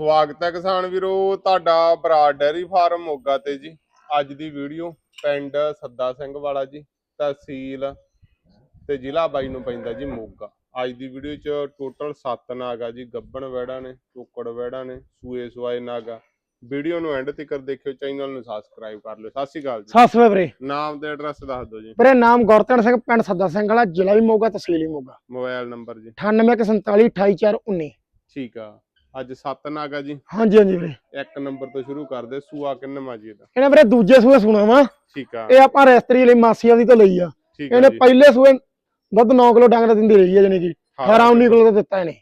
ਸਵਾਗਤ ਹੈ ਕਿਸਾਨ ਵੀਰੋ ਤੁਹਾਡਾ ਬਰਾੜ ਡੈਰੀ ਫਾਰਮ ਮੋਗਾ ਤੇ ਜੀ। ਅੱਜ ਦੀ ਵੀਡੀਓ ਪਿੰਡ ਸੱਦਾ ਸਿੰਘ ਵਾਲਾ ਜੀ ਤਹਿਸੀਲ ਤੇ ਜ਼ਿਲ੍ਹਾ ਬਾਈ ਨੂੰ ਪੈਂਦਾ ਜੀ ਮੋਗਾ। ਅੱਜ ਦੀ ਵੀਡੀਓ ਚ ਟੋਟਲ 7 ਨਾਗ ਆ ਜੀ ਗੱਬਣ ਵੈੜਾ ਨੇ ਟੋਕੜ ਵੈੜਾ ਨੇ ਸੂਏ ਸਵਾਏ ਨਾਗਾ। ਵੀਡੀਓ ਨੂੰ ਐਂਡ ਤੱਕ ਦੇਖਿਓ ਚੈਨਲ ਨੂੰ ਸਬਸਕ੍ਰਾਈਬ ਕਰ ਲਿਓ। ਸਤਿ ਸ਼੍ਰੀ ਅਕਾਲ ਜੀ। ਸਤਿ ਵੀਰੇ। ਨਾਮ ਤੇ ਐਡਰੈਸ ਦੱਸ ਦਿਓ ਜੀ। ਵੀਰੇ ਨਾਮ ਗੁਰਤਨ ਸਿੰਘ ਪਿੰਡ ਸੱਦਾ ਸਿੰਘ ਵਾਲਾ ਜ਼ਿਲ੍ਹਾ ਵੀ ਮੋਗਾ ਤਹਿਸੀਲ ਵੀ ਮੋਗਾ। ਮੋਬਾਈਲ ਨੰਬਰ ਜੀ। 9847428419 ਠੀਕ ਆ। ਅੱਜ 7 ਨਾਗ ਆ ਜੀ। ਹਾਂਜੀ ਹਾਂਜੀ ਵੀਰੇ। ਇੱਕ ਨੰਬਰ ਤੋਂ ਸ਼ੁਰੂ ਕਰਦੇ ਸੂਆ ਕਿੰਨਵਾਂ ਜੀ ਇਹਦਾ? ਇਹਨੇ ਵੀਰੇ ਦੂਜੇ ਸੂਏ ਸੁਣਾ ਵਾ ਠੀਕ ਆ। ਇਹ ਆਪਾਂ ਰੈਸਤਰੀ ਲਈ ਮਾਸੀ ਆਦੀ ਤੋਂ ਲਈ ਆ। ਆ ਇਹਨੇ ਪਹਿਲੇ ਸੂਏ ਦੁੱਧ 9 ਕਿਲੋ ਡੰਗ ਦਾ ਦਿੰਦੀ ਰਹੀ ਹੈ ਜਾਨੀ ਕਿ 18 19 ਕਿਲੋ ਦਾ ਦਿੱਤਾ ਇਹਨੇ।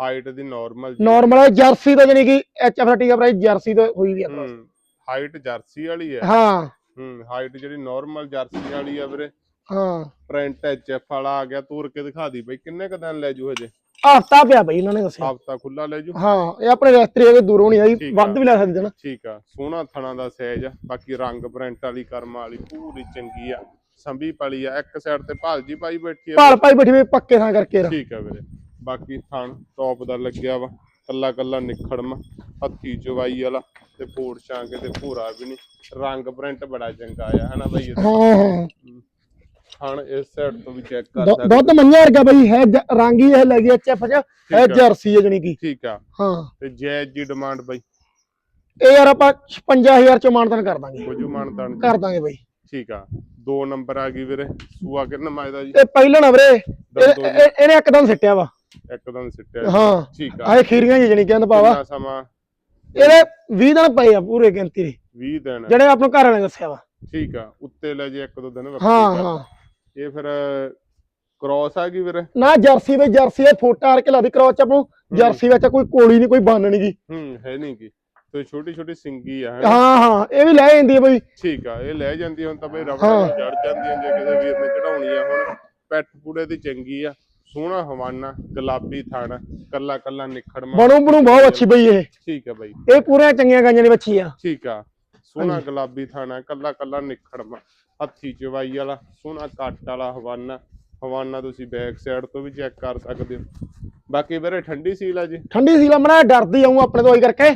ਹਾਈਟ ਦੀ ਨਾਰਮਲ ਜੀ। ਨਾਰਮਲ ਜਰਸੀ ਤੋਂ ਜਾਨੀ ਕਿ ਐਚ ਐਫ ਟੀ ਦਾ ਪ੍ਰਾਈਸ ਜਰਸੀ ਤੋਂ ਹੋਈ ਵੀ ਆ ਹਾਈਟ ਜਰਸੀ ਵਾਲੀ ਹੈ ਹਾਂ। ਹੂੰ ਹਾਈਟ ਜਿਹੜੀ ਨਾਰਮਲ ਜਰਸੀ ਵਾਲੀ ਆ ਵੀਰੇ। ਹਾਂ। ਪ੍ਰਿੰਟ ਐਚ ਐਫ ਵਾਲਾ ਆ ਗਿਆ ਤੋਰ ਕੇ ਦਿਖਾ ਦੀ ਬਈ ਕਿੰਨੇ ਕ ਦਿਨ ਲੈ ਜੂ ਹਜੇ? ਹਫਤਾ ਪਿਆ ਬਈ ਇਹਨਾਂ ਨੇ ਦੱਸਿਆ। ਹਫਤਾ ਖੁੱਲਾ ਲੈ ਜੂ ਹਾਂ ਇਹ ਆਪਣੇ ਰੈਸਤਰੀ ਅਗੇ ਦੂਰੋਂ ਨਹੀਂ ਆਈ। ਵੱਧ ਵੀ ਲੈ ਸਕਦੇ ਨਾ। ਠੀਕ ਆ ਸੋਹਣਾ ਥਣਾ ਦਾ ਸਾਈਜ਼ ਆ ਬਾਕੀ ਰੰਗ ਪ੍ਰਿੰਟ ਵਾਲੀ ਕਰਮ ਵਾਲੀ ਪੂਰੀ ਚੰਗੀ ਆ ਸੰਭੀ ਪਲੀ ਆ ਇੱਕ ਸਾਈਡ ਤੇ ਭਾਲਜੀ ਪਾਈ ਬੈਠੀ ਆ। ਭਾਲ ਭਾਈ ਬੈਠੀ ਵੀ ਪੱਕੇ ਥਾਂ ਕਰਕੇ। ਠੀਕ ਆ ਵੀਰੇ ਬਾਕੀ ਥਣ ਟੌਪ ਦਾ ਲੱਗਿਆ ਵਾ ਕੱਲਾ ਕੱਲਾ ਨਿਖੜਮ ਹੱਥੀ ਚਵਾਈ ਵਾਲਾ ਤੇ ਫੋੜ ਛਾਂਗੇ ਤੇ ਭੂਰਾ ਵੀ ਨਹੀਂ ਰੰਗ ਪ੍ਰਿੰਟ ਬੜਾ ਚੰਗਾ ਆ ਹਨਾ ਬਈ? ਹਾਂ। ਥਣ ਇਸ ਸਾਈਡ ਤੋਂ ਵੀ ਚੈੱਕ ਕਰ ਸਕਦੇ ਦੁੱਧ ਮੰਨਿਆ ਵਰਗਾ ਬਈ ਹੈ ਰੰਗ ਇਹ ਲੱਗੀ ਐਚ ਐਫ ਚ ਹੈ। ਜਰਸੀ ਹੈ ਜਣੀ ਕੀ। ਠੀਕ ਆ। ਹਾਂ। ਤੇ ਜੈਜ ਦੀ ਡਿਮਾਂਡ ਬਈ। ਇਹ ਯਾਰ ਆਪਾਂ 55000 ਚ ਮਾਨਤਨ ਕਰ ਦਾਂਗੇ। ਬੁਝੂ ਮਾਨਤਾਨ ਕਰ ਦਾਂਗੇ ਬਈ। ਠੀਕ ਆ। ਦੋ ਨੰਬਰ ਆ ਗਈ ਵੀਰੇ। ਸੂਆ ਕਿੰਨਾ ਮਾਇਦਾ ਜੀ? ਇਹ ਪਹਿਲਾਂ ਨਾ ਵੀਰੇ ਇਹਨੇ ਇੱਕਦਮ ਸਿੱਟਿਆ ਵਾ। ਇੱਕਦਮ ਸਿੱਟਿਆ ਹਾਂ। ਠੀਕ ਆ। ਆਏ ਖੀਰੀਆਂ ਜੀ ਜਣੀ ਕਹਿੰਦਾ ਪਾਵਾ। ਸਮਾਂ? ਇਹਦੇ 20 ਦਿਨ ਪਏ ਆ ਪੂਰੇ ਗਿਣਤੀ ਦੇ। 20 ਦਿਨ। ਜਿਹੜੇ ਆਪਣੇ ਘਰ ਵਾਲੇ ਦੱਸਿਆ ਵਾ। ਠੀਕ ਆ। ਉੱਤੇ ਲੈ ਜੇ ਇੱਕ ਦੋ ਦਿਨ। ਵੱਖਰੀ ਹਾਂ। ਹਾਂ। ਇਹ ਫਿਰ ਕ੍ਰਾਸ ਆ ਗਈ ਵੀਰੇ? ਨਾ ਜਰਸੀ ਵਿੱਚ ਜਰਸੀ ਇਹ ਫੋਟਾ ਆਰ ਕੇ ਲਾਦੀ ਕਰੋਚ ਆਪ ਨੂੰ। ਜਰਸੀ ਵਿੱਚ ਕੋਈ ਕੋਲੀ ਨਹੀਂ ਕੋਈ ਬੰਨ ਨਹੀਂ ਗੀ। ਹੂੰ ਹੈ ਨਹੀਂ ਕੀ ਤੇ ਛੋਟੀ ਛੋਟੀ ਸਿੰਗੀ ਆ ਹੈਨਾ? ਹਾਂ ਹਾਂ ਇਹ ਵੀ ਲੈ ਜਾਂਦੀ ਹੈ ਬਈ। ਠੀਕ ਆ ਇਹ ਲੈ ਜਾਂਦੀ ਹੁਣ ਤਾਂ ਬਈ ਰਬੜ ਹਾਂ। ਚੜ ਜਾਂਦੀਆਂ ਜੇ ਕਿਸੇ ਵੀਰ ਨੇ ਚੜਾਉਣੀ ਆ ਹੁਣ ਪੈਟ ਪੂੜੇ ਦੀ ਚੰਗੀ ਆ। ਸੋਹਣਾ ਹਵਾਨਾ ਗੁਲਾਬੀ ਥਣ ਕੱਲਾ ਕੱਲਾ ਨਿਖੜਮਾ। ਬਣੂ ਬਣੂ ਬਹੁਤ ਅੱਛੀ ਬਈ ਇਹ। ਠੀਕ ਆ ਬਈ। ਇਹ ਪੂਰੀਆਂ ਚੰਗੀਆਂ ਗਾਂਆਂ ਦੀ ਬੱਚੀ ਆ ਠੀਕ ਆ। ਸੋਹਣਾ ਗੁਲਾਬੀ ਥਾਣਾ ਕੱਲਾ ਕੱਲਾ ਨਿਖੜਮਾ। ਹੱਥੀ ਚਵਾਈ ਵਾਲਾ ਸੋਹਣਾ ਕੱਟ ਵਾਲਾ ਹਵਾਨਾ। ਹਵਾਨਾ ਤੁਸੀਂ ਬੈਕ ਸਾਈਡ ਤੋਂ ਵੀ ਚੈੱਕ ਕਰ ਸਕਦੇ ਹੋ। ਬਾਕੀ ਵੀਰੇ ਠੰਡੀ ਸੀਲ ਆ ਜੀ। ਠੰਡੀ ਸੀ ਲਮਣਾ ਡਰਦੀ ਆਉਂ ਆਪਣੇ ਤੋਂ ਆਈ ਕਰਕੇ।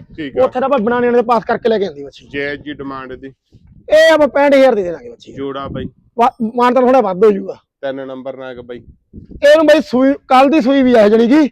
ਉੱਥੇ ਤਾਂ ਨਿਆਣੇ ਦੇ ਪਾਸ ਕਰਕੇ ਲੈ ਕੇ ਆਂਦੀ ਬੱਚੀ ਜੈਜ ਦੀ ਡਿਮਾਂਡ ਦੀ। ਇਹ ਆਪਾਂ 65000 ਦੇ ਦੇਣਾਗੇ ਬੱਚੀ ਜੋੜਾ ਬਈ। ਮਾਨਤਨ ਥੋੜਾ ਵੱਧ ਹੋ ਜਾਊਗਾ। ਤਿੰਨ ਨੰਬਰ ਨਾਗ ਬਈ। ਇਹਨੂੰ ਬਈ ਸੂਈ ਕੱਲ ਦੀ ਸੂਈ ਵੀ ਆ ਜਣੀ ਕੀ।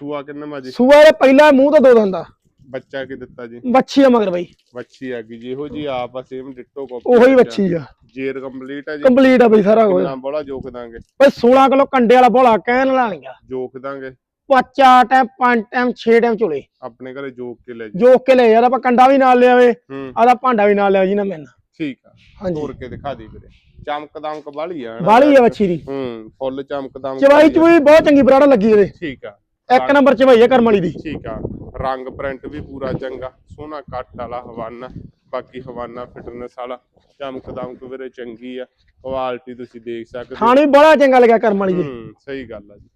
ਸੂਆ ਕਿੰਨਾ ਮਾ ਜੀ ਸੂਆ ਦੇ ਪਹਿਲਾ ਮੂੰਹ ਤੋਂ ਦੋ ਦੰਦਾ ਬੱਚਾ ਕੀ ਦਿੱਤਾ ਜੀ? ਬੱਚੀ ਆ ਮਗਰ ਬਈ। ਵੱਛੀ ਆ ਗਈ ਜਿਹੋ ਜੀ ਆਪ ਆ ਸੇਮ ਡਿੱਟੋ ਕਾਪੀ ਉਹੀ ਬੱਚੀ। ਆ। ਜੇਰ ਕੰਪਲੀਟ ਆ ਜੀ। ਕੰਪਲੀਟ ਆ ਬਈ ਸਾਰਾ ਕੁਝ। ਬੋਲਾ ਜੋਕ ਦਾਂਗੇ। ਬਈ 16 ਕਿਲੋ ਕੰਡੇ ਵਾਲਾ ਬੋਲਾ ਕਹਿਣ ਲਾਣੀਆਂ ਜੋਕ ਦਾਂਗੇ। ਪੱਚਾ ਟਾਈਮ ਪੰਜ ਟਾਈਮ 6 ਟਾਈਮ ਚੋਲੇ ਆਪਣੇ ਘਰੇ ਜੋਕ ਕੇ ਲੈ ਜੀ ਜੋਕ ਕੇ ਲੈ ਯਾਰ ਆਪਾਂ ਕੰਡਾ ਵੀ ਨਾਲ ਲਿਆਵੇ ਆਦਾ ਭਾਂਡਾ ਵੀ ਨਾਲ ਲਿਆ ਜੀ ਨਾ ਮੈਨ ਠੀਕ ਆ। ਹਾਂਜੀ। ਤੋੜ ਕੇ ਦਿਖਾ ਦੀ ਵੀਰੇ। ਚਮਕ ਦਮਕ ਆ? ਬਾਲੀ ਆ ਬੱਚੀ ਦੀ। ਹੂੰ ਫੁੱਲ ਚਮਕ ਦਮਕ ਚਵਾਈ ਵਾਲੀ। ਚੁਈ ਬਹੁਤ ਚੰਗੀ ਬਰਾੜਾ ਲੱਗੀ ਇਹਦੇ। ਠੀਕ ਆ। ਇੱਕ ਨੰਬਰ ਚਵਾਈ ਆ ਕਰਮ ਵਾਲੀ ਦੀ। ਠੀਕ ਆ। ਰੰਗ ਪ੍ਰਿੰਟ ਵੀ ਪੂਰਾ ਚੰਗਾ ਸੋਹਣਾ ਕੱਟ ਵਾਲਾ ਹਵਾਨਾ ਬਾਕੀ ਹਵਾਨਾ ਫਿਟਨੈਸ ਵਾਲਾ ਚਮਕ ਦਮਕ ਵੀਰੇ ਚੰਗੀ ਆ ਕੁਆਲਿਟੀ ਤੁਸੀਂ ਦੇਖ ਸਕਦੇ ਹੋ। ਥਾਣੀ ਬੜਾ ਚੰਗਾ ਲੱਗਿਆ ਕਰਮ ਵਾਲੀ ਦੀ ਹੂੰ ਸਹੀ ਗੱਲ ਆ ਜੀ।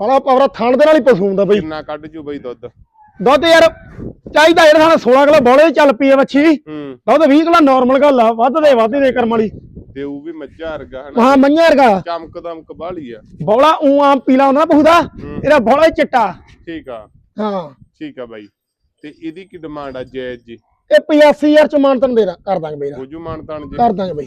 ਬੜਾ ਪਵਰਾ ਥਣ ਦੇ ਨਾਲ ਹੀ ਪਸ਼ੂ ਹੁੰਦਾ ਬਈ। ਕਿੰਨਾ ਕੱਢ ਜੂ ਬਈ ਦੁੱਧ? ਦੁੱਧ ਯਾਰ ਚਾਹੀਦਾ ਯਾਰ ਸਾਨੂੰ 16 ਕਿਲੋ ਬੋਲੇ ਚੱਲ ਪਈ ਆ ਬੱਚੀ ਹੂੰ। ਦੁੱਧ 20 ਕਿਲੋ ਨਾਰਮਲ ਗੱਲ ਆ ਵੱਧ ਦੇ ਵੱਧ ਦੇ ਕਰਮ ਵਾਲੀ। ਤੇ ਉਹ ਵੀ ਮੱਝਾਂ ਵਰਗਾ ਹਨਾ। ਹਾਂ ਮੰਨਿਆ ਵਰਗਾ। ਚਮਕ ਦਮਕ ਬਾਲੀ ਆ। ਬੋਲਾ ਊ ਆਮ ਪੀਲਾ ਹੁੰਦਾ ਨਾ ਪਸ਼ੂ ਦਾ ਹੂੰ। ਇਹਦਾ ਬੋਲਾ ਹੀ ਚਿੱਟਾ। ਠੀਕ ਆ। ਹਾਂ। ਠੀਕ ਆ ਬਾਈ। ਤੇ ਇਹਦੀ ਕੀ ਡਿਮਾਂਡ ਆ ਜੈਜ ਜੀ? ਇਹ 85000 ਚ ਮਾਨਤਨ ਦੇ ਦਾਂ- ਕਰ ਦਾਂਗੇ ਬਈ ਇਹਦਾ। ਬੁਝੂ ਮਾਨਤਾਨ ਜੀ। ਕਰ ਦਾਂਗੇ ਬਈ।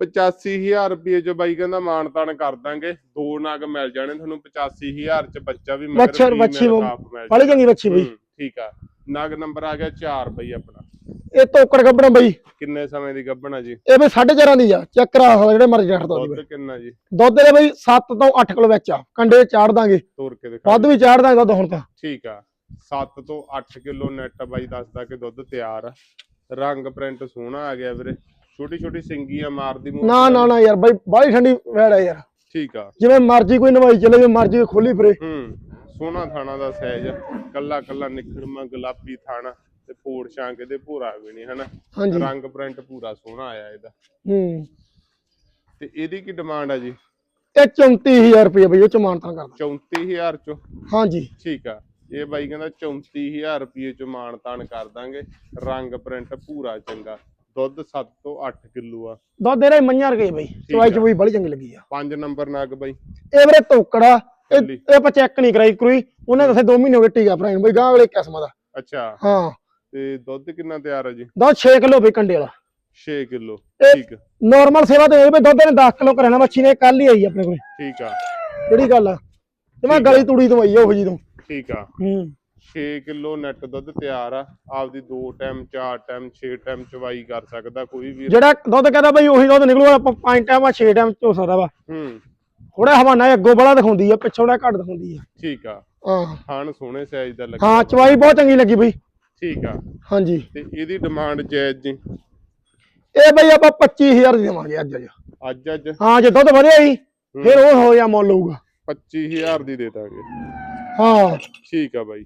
85000 ਰੁਪਏ ਜੋ ਬਾਈ ਕਹਿੰਦਾ ਮਾਨਤਾਨ ਕਰ ਦਾਂਗੇ। ਦੋ ਨਗ ਮਿਲ ਜਾਣੇ ਤੁਹਾਨੂੰ 85000 ਚ ਬੱਚਾ ਵੀ ਮਗਰ ਵੱਛਰ- female ਵੱਛੀ ਉਹ ਕਾਫ ਮਿਲ ਬੜੀ ਚੰਗੀ ਬੱਚੀ ਬਈ। ਹੂੰ, ਠੀਕ ਆ। ਨਗ ਨੰਬਰ ਆ ਗਿਆ 4 ਬਈ ਆਪਣਾ। ਇਹ ਤੋਕੜ ਗੱਬਣਾ ਬਈ। ਕਿੰਨੇ ਸਮੇਂ ਦੀ ਗੱਭਣਾ ਜੀ? ਇਹ ਬਈ 4.5 ਦੀ ਆ ਚੈੱਕ ਕਰਾ ਸਕਦਾ ਜਿਹੜੇ ਮਰਜ਼ੀ ਹੱਟ ਦੋ ਦੁੱਧ ਬਈ। ਕਿੰਨਾ ਜੀ? ਦੁੱਧ ਦੇ ਬਈ 7 ਤੋਂ 8 ਕਿਲੋ ਵਿੱਚ ਆ ਕੰਡੇ ਚਾੜ ਦਾਂਗੇ। ਤੋਰ ਕੇ ਦਿਖਾ ਵੱਧ ਵੀ ਚਾੜ ਦਾਂਗੇ ਦੁੱਧ ਹੁਣ ਤਾਂ। ਠੀਕ ਆ। 7 ਤੋਂ 8 ਕਿਲੋ ਨੈਟ ਬਾਈ ਦੱਸਦਾ ਕਿ ਦੁੱਧ ਤਿਆਰ ਆ। ਰੰਗ ਪ੍ਰਿੰਟ ਸੋਹਣਾ ਆ ਗਿਆ ਵੀਰੇ। ਛੋਟੀ ਛੋਟੀ ਸਿੰਗੀਆਂ ਮਾਰਦੀ ਮੂੰਹ ਨਾ ਨਾ ਨਾ ਯਾਰ ਬਈ ਬਾਹਲੀ ਠੰਡੀ ਵੈੜ ਆ ਯਾਰ। ਠੀਕ ਆ। ਜਿਵੇਂ ਮਰਜ਼ੀ ਕੋਈ ਨਵਾਈ ਚਲੇ ਜਿਵੇਂ ਮਰਜ਼ੀ ਖੋਲੀ ਫਿਰੇ। ਹੂੰ ਸੋਹਣਾ ਥਾਣਾ ਦਾ ਸਾਈਜ਼ ਕੱਲਾ ਕੱਲਾ ਨਿਖੜਮਾ ਗੁਲਾਬੀ ਥਾਣਾ। ਤੇ ਫੋੜ ਛਾਂਕ ਇਹਦੇ ਭੂਰਾ ਵੀ ਨਹੀਂ ਹਨਾ? ਹਾਂਜੀ। ਰੰਗ ਪ੍ਰਿੰਟ ਪੂਰਾ ਸੋਹਣਾ ਆਇਆ ਇਹਦਾ। ਹੂੰ। ਤੇ ਇਹਦੀ ਕੀ ਡਿਮਾਂਡ ਆ ਜੀ? ਇਹ 34000 ਰੁਪਏ ਬਈ ਉਹ ਚ ਮਾਨਤਨ ਕਰਦਾ। 34000 ਚੋਂ? ਹਾਂਜੀ। ਠੀਕ ਆ। ਇਹ ਬਾਈ ਕਹਿੰਦਾ 34000 ਰੁਪਏ ਚ ਮਾਣ ਤਾਣ ਕਰ ਦਾਂਗੇ। ਰੰਗ ਪ੍ਰਿੰਟ ਪੂਰਾ ਚੰਗਾ। ਦੁੱਧ 7 ਤੋਂ 8 ਕਿਲੋ ਆ। ਦੁੱਧ ਦੇ ਰੇ ਮੰਝਾਂ ਰਗੇ ਬਈ। ਚਵਾਈ ਚ ਬਈ ਬੜੀ ਚੰਗੀ ਲੱਗੀ ਆ। ਪੰਜ ਨੰਬਰ ਨਗ ਬਾਈ। ਇਹ ਵੀਰੇ ਤੋਕੜਾ ਇਹ ਆਪਾਂ ਚੈੱਕ ਨਹੀਂ ਕਰਾਈ ਕਰੂਈ। ਉਹਨੇ ਦੱਸੇ 2 ਮਹੀਨੇ ਹੋ ਗਏ ਟੀਕਾ ਭਰਾਈ ਨੂੰ ਬਈ ਗਾਂ ਵਾਲੇ ਕਿਸਮ ਦਾ ਅੱਛਾ। ਹਾਂ। ਤੇ ਦੁੱਧ ਕਿੰਨਾ ਤਿਆਰ ਹੈ ਜੀ? ਦੋ 6 ਕਿਲੋ ਬਈ ਕੰਡੇ ਵਾਲਾ। 6 ਕਿਲੋ ਠੀਕ ਨਾਰਮਲ ਸੇਵਾ ਤੇ ਵੀ ਦੁੱਧ ਨੇ 10 ਕਿਲੋ ਕਰਾਣਾ ਮੱਛੀ ਨੇ ਕੱਲ ਹੀ ਆਈ ਆਪਣੇ ਕੋਲੇ। ਠੀਕ ਆ। ਜਿਹੜੀ ਗੱਲ ਆ। ਤੇ ਮੈਂ। ਗਲੀ ਤੂੜੀ ਤੋਂ ਆਈ ਆ ਉਹ ਜੀ ਤੋਂ। ਠੀਕ ਆ। ਹੂੰ। 6 ਕਿਲੋ ਨੈਟ ਦੁੱਧ ਤਿਆਰ ਆ। ਆਪਦੀ 2 ਟਾਈਮ 4 ਟਾਈਮ 6 ਟਾਈਮ ਚਵਾਈ ਕਰ ਸਕਦਾ ਕੋਈ ਵੀ। ਜਿਹੜਾ ਦੁੱਧ ਕਹਿੰਦਾ ਬਈ ਉਹੀ ਦੁੱਧ ਨਿਕਲੂਗਾ ਆਪਾਂ 5 ਟਾਈਮ ਆ 6 ਟਾਈਮ ਚ ਸਕਦਾ ਵਾ। ਹੂੰ। ਥੋੜਾ ਹਵਾਨਾ ਅੱਗੋਂ ਬੜਾ ਦਿਖਾਉਂਦੀ ਆ ਪਿੱਛੋਂ ਦਾ ਘੱਟ ਦਿਖਾਉਂਦੀ ਆ। ਠੀਕ ਆ। ਹਾਂ। ਖਾਣ ਸੋਹਣੇ ਸਾਈਜ਼ ਦਾ ਲੱਗਿਆ ਹਾਂ। ਚਵਾਈ ਬਹੁਤ ਚੰਗੀ ਲੱਗੀ ਬਈ। ਠੀਕ ਆ। ਹਾਂਜੀ। ਤੇ ਇਹਦੀ ਡਿਮਾਂਡ ਜਾਇਜ਼ ਜੀ? ਇਹ ਬਈ ਆਪਾਂ 25000 ਦੀ ਦੇਵਾਂਗੇ ਅੱਜ ਅੱਜ। ਅੱਜ ਅੱਜ? ਹਾਂ ਜੇ ਦੁੱਧ ਵਧਿਆ ਹੀ ਫਿਰ ਉਹ ਹੋ ਜਾ ਮੁੱਲ ਹੋਊਗਾ। 25000 ਦੀ ਦੇ ਦਾਂਗੇ। ਹਾਂ। ਠੀਕ ਆ ਬਾਈ।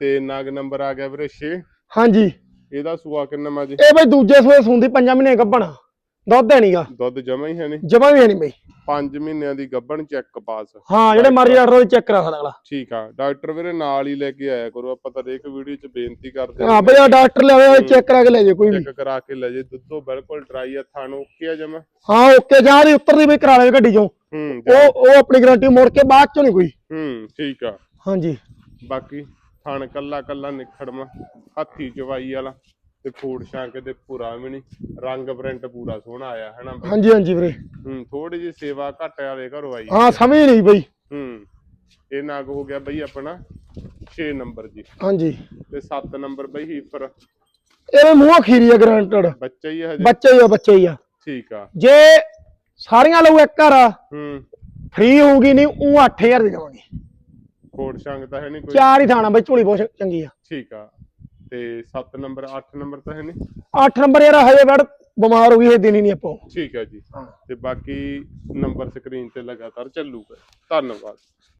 ਤੇ ਨਗ ਨੰਬਰ ਆ ਗਿਆ ਵੀਰੇ 6 ਹਾਂਜੀ। ਇਹਦਾ ਸੂਆ ਕਿੰਨਾ ਮਾ ਜੀ? ਇਹ ਬਈ ਦੂਜੇ ਸੂਏ ਸੁੰਦੀ 5 ਮਹੀਨੇ ਗੱਭਣ ਦੁੱਧ ਹੈ ਨਹੀਂਗਾ ਦੁੱਧ ਜਮਾ ਹੀ ਹੈ ਨਹੀਂ। ਜਮਾ ਵੀ ਹੈ ਨਹੀਂ ਬਈ। 5 ਮਹੀਨਿਆਂ ਦੀ ਗੱਭਣ ਚੈੱਕ ਪਾਸ ਹਾਂ ਜਿਹੜੇ ਮਰਜ਼ੀ ਆਰਡਰ ਚੈੱਕ ਕਰਾ ਸਕਦਾ ਅਗਲਾ। ਠੀਕ ਆ ਡਾਕਟਰ ਵੀਰੇ ਨਾਲ ਹੀ ਲੈ ਕੇ ਆਇਆ ਕਰੋ ਆਪਾਂ ਤਾਂ ਹਰੇਕ ਵੀਡੀਓ 'ਚ ਬੇਨਤੀ ਕਰਦੇ ਹਾਂ ਬਈ ਆ ਡਾਕਟਰ ਲਿਆਵੇ ਚੈੱਕ ਕਰਾ ਕੇ ਲੈ ਜੇ ਕੋਈ ਵੀ। ਚੈੱਕ ਕਰਾ ਕੇ ਲੈ ਜੇ ਦੁੱਧੋ ਬਿਲਕੁਲ ਡਰਾਈ ਆ ਥਾਣੋਂ ਓਕੇ ਆ ਜਮਾ। ਹਾਂ ਓਕੇ ਜਾਂ ਦੀ ਉੱਤਰਦੀ ਬਈ ਕਰਾ ਲੈ ਗੱਡੀ ਚੋਂ। ਹੂੰ ਉਹ ਉਹ ਆਪਣੀ ਗਾਰੰਟੀ ਮੋੜ ਕੇ ਬਾਅਦ ਚੋਂ ਨਹੀਂ ਕੋਈ। ਹੂੰ ਠੀਕ ਆ। ਹਾਂਜੀ। ਬਾਕੀ ਥਣ ਕੱਲਾ ਕੱਲਾ ਨਿਖੜਮਾ ਹੱਥੀ ਚਵਾਈ ਵਾਲਾ। ਤੇ ਫੂਡ ਸ਼ਾਂਕ ਤੇ ਪੂਰਾ ਵੀ ਨਹੀਂ ਰੰਗ ਪ੍ਰਿੰਟ ਪੂਰਾ ਸੋਹਣਾ ਆਇਆ ਹੈਨਾ ਬਈ? ਹਾਂਜੀ ਹਾਂਜੀ ਵੀਰੇ। ਹੂੰ ਥੋੜੀ ਜਿਹੀ ਸੇਵਾ ਘੱਟ ਵਾਲੇ ਘਰੋਂ ਆਈ। ਹਾਂ ਸਮਝ ਨਹੀਂ ਬਈ। ਹੂੰ ਇਹ ਨਾਗ ਹੋ ਗਿਆ ਬਈ ਆਪਣਾ 6 ਨੰਬਰ ਜੀ। ਹਾਂਜੀ। ਤੇ 7 ਨੰਬਰ ਬਈ ਹੀਫਰ ਇਹਦੇ ਮੂੰਹੋਂ ਖੀਰੀ ਆ ਗਰੰਟਡ ਬੱਚਾ ਹੀ ਹੈ ਹਜੇ? ਬੱਚੇ ਹੀ ਆ ਬੱਚੇ ਹੀ ਆ। ਠੀਕ ਆ। ਜੇ ਸਾਰੀਆਂ ਲਊ ਇੱਕ ਘਰ ਹੂੰ। ਫ੍ਰੀ ਹੋਊਗੀ ਨਹੀਂ ਉਹ 8000 ਦੀ ਦੇਵਾਂਗੇ। ਫੂਡ ਸ਼ਾਂਕ ਤਾਂ ਹੈ ਨਹੀਂ ਕੋਈ। ਚਾਰ ਹੀ ਥਾਣਾ ਬਈ ਝੋਲੀ ਬਹੁਤ ਚੰਗੀ ਆ। ਠੀਕ ਆ। ਤੇ 7 ਨੰਬਰ 8 ਨੰਬਰ ਤਾਂ ਹੈ ਨਹੀਂ? 8 ਨੰਬਰ ਯਾਰ ਹਜੇ ਬੜ ਬਿਮਾਰ ਹੋ ਗਈ ਇਹ ਦਿਨ ਹੀ ਨਹੀਂ ਆਪਾਂ ਠੀਕ ਹੈ ਜੀ। ਤੇ ਬਾਕੀ ਨੰਬਰ ਸਕਰੀਨ ਤੇ ਲਗਾਤਾਰ ਚੱਲੂਗਾ। ਧੰਨਵਾਦ।